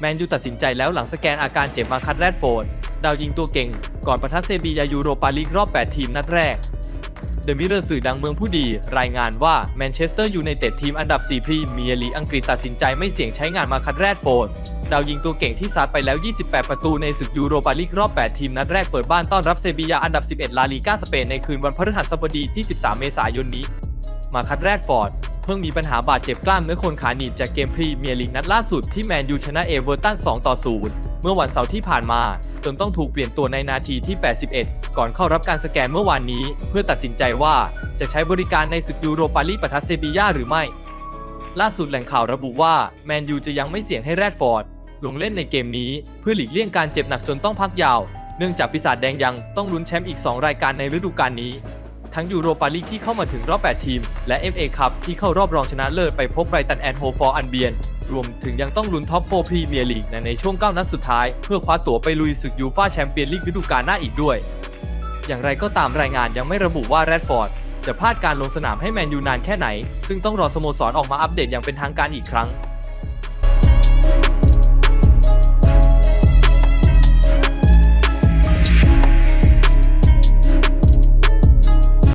แมนยูตัดสินใจแล้วหลังสแกนอาการเจ็บมาคัดแรดโฟร์ดดาวยิงตัวเก่ง ก่อนปะทะเซบียายูโรปาลีกรอบ 8 ทีมนัดแรก เดมิเรอร์สื่อดังเมืองผู้ดี รายงานว่าแมนเชสเตอร์ยูไนเต็ดทีมอันดับ 4 พรีเมียร์ลีกอังกฤษตัดสินใจไม่เสี่ยงใช้งานมาคัดแรดโฟร์ดดาวยิงตัวเก่งที่ซัดไปแล้ว 28 ประตูในศึกยูโรปาลีกรอบ 8 ทีมนัดแรกเปิดบ้านต้อนรับเซบียาอันดับ 11 ลาลีกาสเปนในคืนวันพฤหัสบดีที่ 13 เมษายนนี้ มาคัดแรดฟอร์ด เพิ่งมีปัญหาบาดเจ็บกล้ามเนื้อคนขาหนีบจากเกมพรีเมียร์ลีกนัดล่าสุดที่แมนยูชนะเอเวอร์ตัน 2 ต่อ 0 เมื่อวันเสาร์ที่ผ่านมา จนต้องถูกเปลี่ยนตัวในนาทีที่ 81 ก่อนเข้ารับการสแกนเมื่อวานนี้ เพื่อตัดสินใจว่าจะใช้บริการในศึกยูโรปาลีกปะทะเซบียาหรือไม่ ล่าสุดแหล่งข่าวระบุว่าแมนยูจะยังไม่เสี่ยงให้แรดฟอร์ดลงเล่นในเกมนี้เพื่อหลีกเลี่ยงการเจ็บหนักจนต้องพักยาว เนื่องจากปีศาจแดงยังต้องลุ้นแชมป์อีก 2 รายการในฤดูกาลนี้ ทั้งยูโรปาลีกที่เข้ามาถึงรอบ 8 ทีม และ FA คัพที่เข้ารอบรองชนะเลิศไปพบไบรตันแอนด์โฮฟอร์อันเบียน รวมถึงยังต้องลุ้นท็อปโฟพรีเมียร์ลีกในช่วง 9 นัดสุดท้าย เพื่อคว้าตั๋วไปลุยศึกยูฟ่าแชมเปี้ยนลีกฤดูกาลหน้าอีกด้วย อย่างไรก็ตามรายงานยังไม่ระบุว่าแรดฟอร์ดจะพลาดการลงสนามให้แมนยูนานแค่ไหน ซึ่งต้องรอสโมสรออกมาอัปเดตอย่างเป็นทางการอีกครั้ง